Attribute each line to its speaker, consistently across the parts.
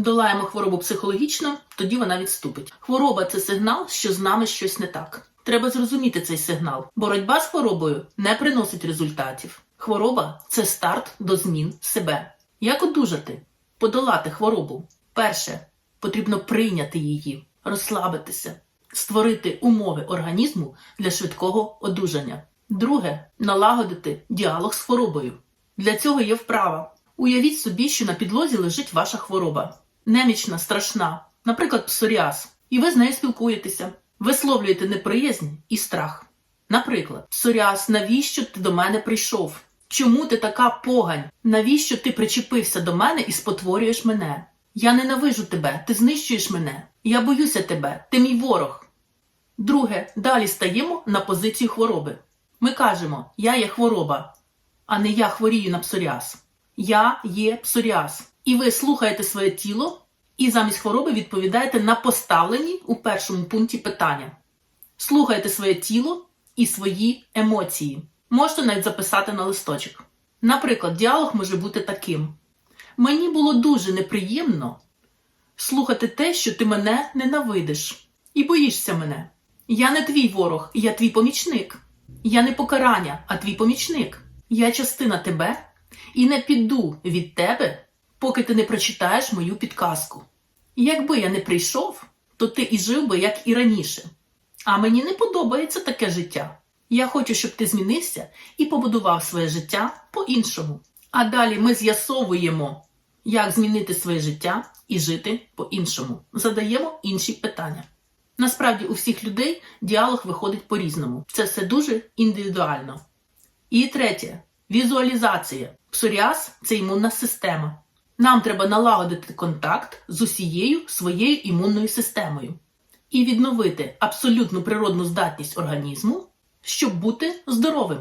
Speaker 1: подолаємо хворобу психологічно, тоді вона відступить. Хвороба це сигнал, що з нами щось не так. Треба зрозуміти цей сигнал. Боротьба з хворобою не приносить результатів. Хвороба це старт до змін себе. Як одужати? Подолати хворобу. Перше, потрібно прийняти її, розслабитися, створити умови організму для швидкого одужання. Друге налагодити діалог з хворобою. Для цього є вправа. Уявіть собі, що на підлозі лежить ваша хвороба. Немічна, страшна, наприклад, псоріаз, і ви з нею спілкуєтеся, висловлюєте неприязнь і страх. Наприклад, псоріаз, навіщо ти до мене прийшов? Чому ти така погань? Навіщо ти причепився до мене і спотворюєш мене? Я ненавижу тебе, ти знищуєш мене. Я боюся тебе, ти мій ворог. Друге, далі стаємо на позицію хвороби. Ми кажемо, я є хвороба, а не я хворію на псоріаз. Я є псоріаз. І ви слухаєте своє тіло і замість хвороби відповідаєте на поставлені у першому пункті питання. Слухайте своє тіло і свої емоції. Можете навіть записати на листочок. Наприклад, діалог може бути таким: Мені було дуже неприємно слухати те, що ти мене ненавидиш, і боїшся мене. Я не твій ворог, я твій помічник. Я не покарання, а твій помічник. Я частина тебе і не піду від тебе, поки ти не прочитаєш мою підказку. Якби я не прийшов, то ти і жив би, як і раніше. А мені не подобається таке життя. Я хочу, щоб ти змінився і побудував своє життя по-іншому. А далі ми з'ясовуємо, як змінити своє життя і жити по-іншому. Задаємо інші питання. Насправді у всіх людей діалог виходить по-різному. Це все дуже індивідуально. І третє візуалізація. Псоріаз це імунна система. Нам треба налагодити контакт з усією своєю імунною системою і відновити абсолютну природну здатність організму, щоб бути здоровим.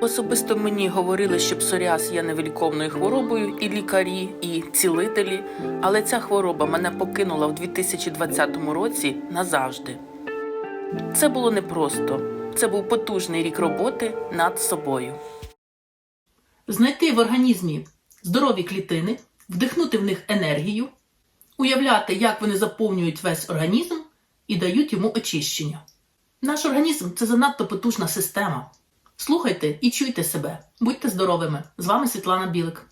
Speaker 1: Особисто мені говорили, що псоріаз є невиліковною хворобою, і лікарі, і цілителі, але ця хвороба мене покинула в 2020 році назавжди. Це було непросто. Це був потужний рік роботи над собою. Знайти в організмі здорові клітини, вдихнути в них енергію, уявляти, як вони заповнюють весь організм і дають йому очищення. Наш організм це занадто потужна система. Слухайте і чуйте себе. Будьте здоровими! З вами Світлана Білик.